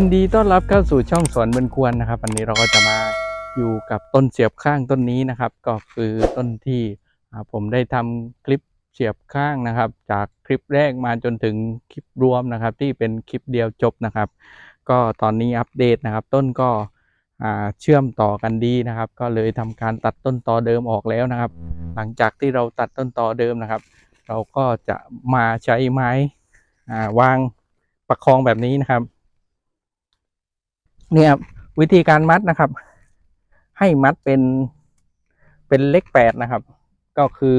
ยินดีต้อนรับเข้าสู่ช่องสวนเมือนควรนะครับ วันนี้เราก็จะมาอยู่กับต้นเสียบข้างต้นนี้นะครับ ก็คือต้นที่ผมได้ทำคลิปเสียบข้างนะครับ จากคลิปแรกมาจนถึงคลิปรวมนะครับ ที่เป็นคลิปเดียวจบนะครับ ก็ตอนนี้อัปเดตนะครับ ต้นก็เชื่อมต่อกันดีนะครับ ก็เลยทำการตัดต้นตอเดิมออกแล้วนะครับ หลังจากที่เราตัดต้นตอเดิมนะครับ เราก็จะมาใช้ไม้วางประคองแบบนี้นะครับ เนี่ยวิธีการมัดนะครับ ให้มัดเป็นเป็นเลขแปดนะครับ ก็คือ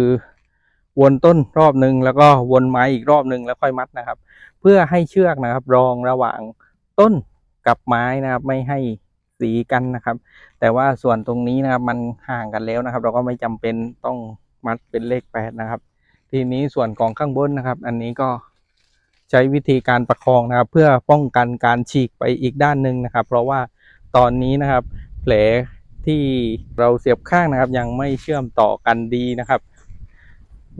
วนต้นรอบหนึ่งแล้วก็วนไม้อีกรอบหนึ่งแล้วค่อยมัดนะครับ เพื่อให้เชือกนะครับ รองระหว่างต้นกับไม้นะครับ ไม่ให้สีกันนะครับ แต่ว่าส่วนตรงนี้นะครับ มันห่างกันแล้วนะครับ เราก็ไม่จำเป็นต้องมัดเป็นเลขแปดนะครับ ทีนี้ส่วนของข้างบนนะครับ อันนี้ก็ ใช้วิธีการประคองนะครับ เพื่อป้องกันการฉีกไปอีกด้านหนึ่งนะครับ เพราะว่าตอนนี้นะครับแผลที่เราเสียบข้างนะครับ ยังไม่เชื่อมต่อกันดีนะครับ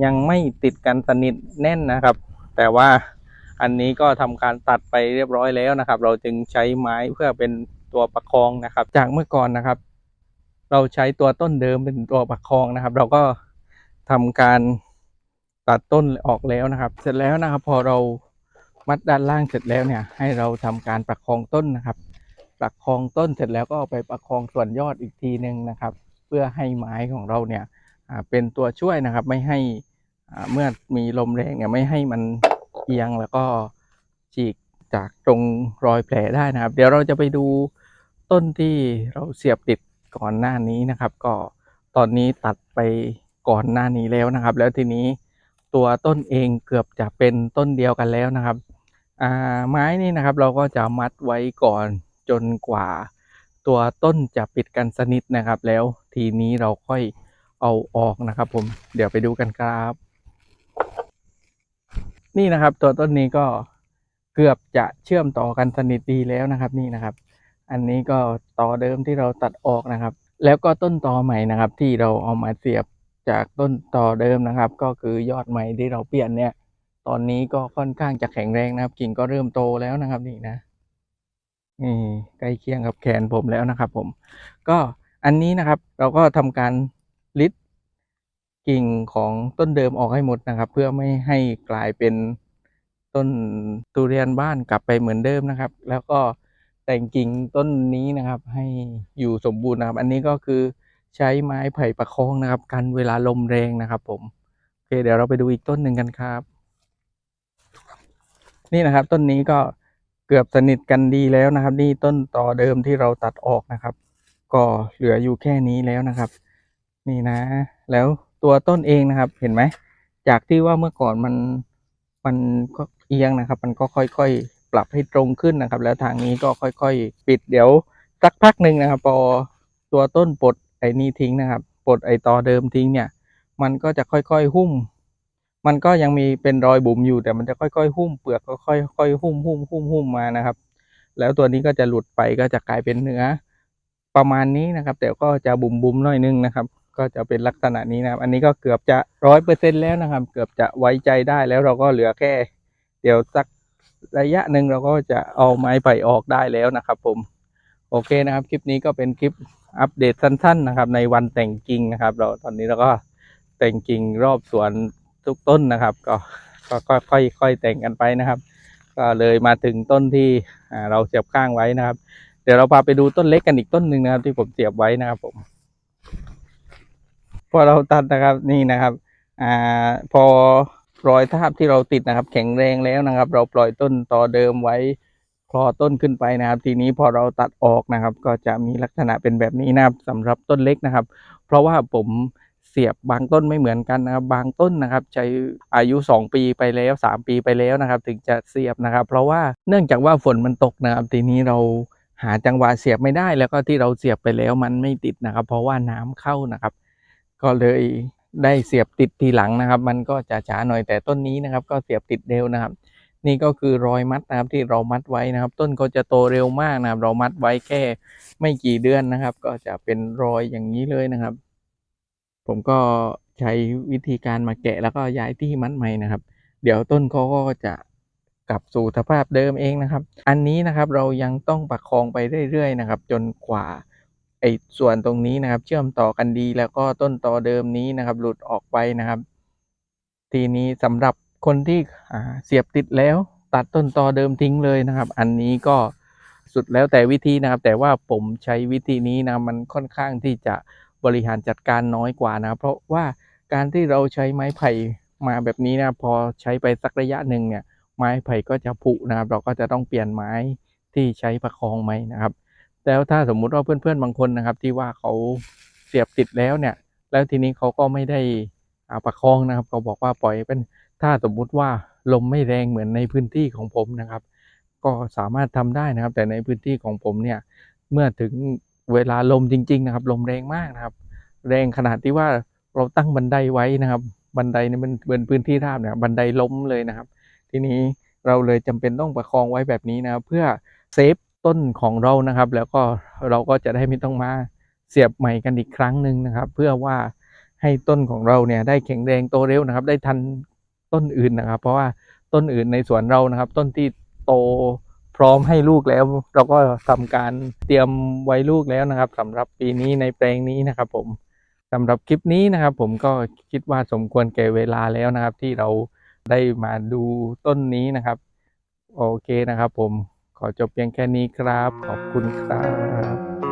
ยังไม่ติดกันสนิทแน่นนะครับ แต่ว่าอันนี้ก็ทำการตัดไปเรียบร้อยแล้วนะครับ เราจึงใช้ไม้เพื่อเป็นตัวประคองนะครับ จากเมื่อก่อนนะครับ เราใช้ตัวต้นเดิมเป็นตัวประคองนะครับ เราก็ทำการตัดต้นออกแล้วนะครับ เสร็จแล้วนะครับ พอเรา มัดด้านล่างเสร็จแล้วเนี่ยให้เราทำการประคองต้นนะครับ ประคองต้นเสร็จแล้วก็เอาไปประคองส่วนยอดอีกทีหนึ่งนะครับ เพื่อให้ไม้ของเราเนี่ยเป็นตัวช่วยนะครับ ไม่ให้เมื่อมีลมแรงเนี่ยไม่ให้มันเอียงแล้วก็ฉีกจากตรงรอยแผลได้นะครับ เดี๋ยวเราจะไปดูต้นที่เราเสียบติดก่อนหน้านี้นะครับ ก็ตอนนี้ตัดไปก่อนหน้านี้แล้วนะครับ แล้วทีนี้ ตัวต้นเองเกือบจะเป็นต้นเดียวกันแล้วนะครับอ่าไม้นี่นะครับเราก็จะมัดไว้ก่อนจนกว่า ตัวต้นจะปิดกันสนิทนะครับ แล้วทีนี้เราค่อยเอาออกนะครับ ผมเดี๋ยวไปดูกันครับ นี่นะครับ ตัวต้นนี้ก็เกือบจะเชื่อมต่อกันสนิทดีแล้วนะครับนี่นะครับ อันนี้ก็ต่อเดิมที่เราตัดออกนะครับ แล้วก็ต้นตอใหม่นะครับ ที่เราเอามาเสียบ จากต้นต่อเดิมนะครับ ก็คือยอดใหม่ที่เราเปลี่ยนเนี่ย ตอนนี้ก็ค่อนข้างจะแข็งแรงนะครับ กิ่งก็เริ่มโตแล้วนะครับนี่นะนี่ใกล้เคียงกับแขนผมแล้วนะครับผม ก็อันนี้นะครับเราก็ทำการลิดกิ่งของต้นเดิมออกให้หมดนะครับ เพื่อไม่ให้กลายเป็นต้นทุเรียนบ้านกลับไปเหมือนเดิมนะครับ แล้วก็แต่งกิ่งต้นนี้นะครับ ให้อยู่สมบูรณ์นะครับ อันนี้ก็คือ ใช้ไม้ไผ่ประคองนะครับ กันเวลาลมแรงนะครับ ผมโอเคเดี๋ยวเราไปดูอีกต้นหนึ่งกันครับ นี่นะครับ ต้นนี้ก็เกือบสนิทกันดีแล้วนะครับ นี่ต้นต่อเดิมที่เราตัดออกนะครับ ก็เหลืออยู่แค่นี้แล้วนะครับ นี่นะ แล้วตัวต้นเองนะครับ เห็นไหมจากที่ว่าเมื่อก่อนมันมันก็เอียงนะครับ มันก็ค่อยๆ ปรับให้ตรงขึ้นนะครับ แล้วทางนี้ก็ค่อยๆ ปิดเดี๋ยวสักพักหนึ่งนะครับ พอตัวต้นปลด ไอ้นี่ทิ้งนะครับ ปลดไอ้ตอเดิมทิ้งเนี่ย มันก็จะค่อยๆหุ้ม มันก็ยังมีเป็นรอยบุ๋มอยู่แต่มันจะค่อยๆหุ้มเปลือกก็ค่อยๆหุ้มหุ้มหุ้มหุ้มมานะครับ แล้วตัวนี้ก็จะหลุดไปก็จะกลายเป็นเนื้อประมาณนี้นะครับ แต่ก็จะบุ๋มบุ๋มหน่อยนึงนะครับ ก็จะเป็นลักษณะนี้นะครับ อันนี้ก็เกือบจะร้อยเปอร์เซ็นแล้วนะครับ เกือบจะไว้ใจได้แล้วเราก็เหลือแค่ เดี๋ยวสักระยะหนึ่งเราก็จะเอาไม้ไผ่ออกได้แล้วนะครับ ผม โอเคนะครับ คลิปนี้ก็เป็นคลิปอัปเดตสั้น ๆ นะครับ ในวันแต่งกิ่งนะครับ เราตอนนี้เราก็แต่งกิ่งรอบสวนทุกต้นนะครับ ก็ก็ค่อยค่อยแต่งกันไปนะครับ ก็เลยมาถึงต้นที่เราเสียบข้างไว้นะครับ เดี๋ยวเราพาไปดูต้นเล็กกันอีกต้นหนึ่งนะครับ ที่ผมเสียบไว้นะครับ ผมพอเราตัดนะครับนี่นะครับอ่าพอรอยทาบที่เราติดนะครับ แข็งแรงแล้วนะครับ เราปล่อยต้นต่อเดิมไว้ คลอต้นขึ้นไปนะครับ ทีนี้พอเราตัดออกนะครับ ก็จะมีลักษณะเป็นแบบนี้นะครับสำหรับต้นเล็กนะครับ เพราะว่าผมเสียบบางต้นไม่เหมือนกันนะครับ บางต้นนะครับใช้อายุ 2 ปีไปแล้ว 3 ปีไปแล้วนะครับ ถึงจะเสียบนะครับ เพราะว่าเนื่องจากว่าฝนมันตกนะครับ ทีนี้เราหาจังหวะเสียบไม่ได้ แล้วก็ที่เราเสียบไปแล้วมันไม่ติดนะครับ เพราะว่าน้ำเข้านะครับ ก็เลยได้เสียบติดทีหลังนะครับ มันก็จะช้าหน่อยแต่ต้นนี้นะครับ ก็เสียบติดเร็วนะครับ นี่ก็คือรอยมัดนะครับที่เรามัดไว้นะครับ ต้นก็จะโตเร็วมากนะครับ เรามัดไว้แค่ไม่กี่เดือนนะครับ ก็จะเป็นรอยอย่างนี้เลยนะครับ ผมก็ใช้วิธีการมาแกะแล้วก็ย้ายที่มัดใหม่นะครับ เดี๋ยวต้นเขาก็จะกลับสู่สภาพเดิมเองนะครับ อันนี้นะครับเรายังต้องประคองไปเรื่อยๆนะครับ จนกว่าไอ้ส่วนตรงนี้นะครับ เชื่อมต่อกันดีแล้วก็ต้นตอเดิมนี้นะครับ หลุดออกไปนะครับ ทีนี้สำหรับ คนที่เสียบติดแล้วตัดต้นตอเดิมทิ้งเลยนะครับ อันนี้ก็สุดแล้วแต่วิธีนะครับ แต่ว่าผมใช้วิธีนี้นะมันค่อนข้างที่จะบริหารจัดการน้อยกว่านะครับเพราะว่าการที่เราใช้ไม้ไผ่มาแบบนี้นะพอใช้ไปสักระยะหนึ่งเนี่ย ไม้ไผ่ก็จะผุนะครับ เราก็จะต้องเปลี่ยนไม้ที่ใช้ประคองไม้นะครับ แล้วถ้าสมมุติว่าเพื่อนๆบางคนนะครับ ที่ว่าเขาเสียบติดแล้วเนี่ย แล้วทีนี้เขาก็ไม่ได้อ่าประคองนะครับเขาบอกว่าปล่อยเป็น ถ้าสมมุติว่าลมไม่แรงเหมือนในพื้นที่ของผมนะครับ ก็สามารถทำได้นะครับ แต่ในพื้นที่ของผมเนี่ยเมื่อถึงเวลาลมจริง ๆ นะครับ ลมแรงมากนะครับ แรงขนาดที่ว่าเราตั้งบันไดไว้นะครับ บันไดเนี่ยมันเป็นพื้นที่ราบเนี่ยบันไดล้มเลยนะครับ ทีนี้เราเลยจำเป็นต้องประคองไว้แบบนี้นะเพื่อเซฟต้นของเรานะครับ แล้วก็เราก็จะได้ไม่ต้องมาเสียบใหม่กันอีกครั้งหนึ่งนะครับ เพื่อว่าให้ต้นของเราเนี่ยได้แข็งแรงโตเร็วนะครับ ได้ทัน ต้นอื่นนะครับ เพราะว่าต้นอื่นในสวนเรานะครับ ต้นที่โตพร้อมให้ลูกแล้ว เราก็ทำการเตรียมไว้ลูกแล้วนะครับสำหรับปีนี้ในแปลงนี้นะครับ ผมสำหรับคลิปนี้นะครับ ผมก็คิดว่าสมควรแก่เวลาแล้วนะครับ ที่เราได้มาดูต้นนี้นะครับ โอเคนะครับ ผมขอจบเพียงแค่นี้ครับ ขอบคุณครับ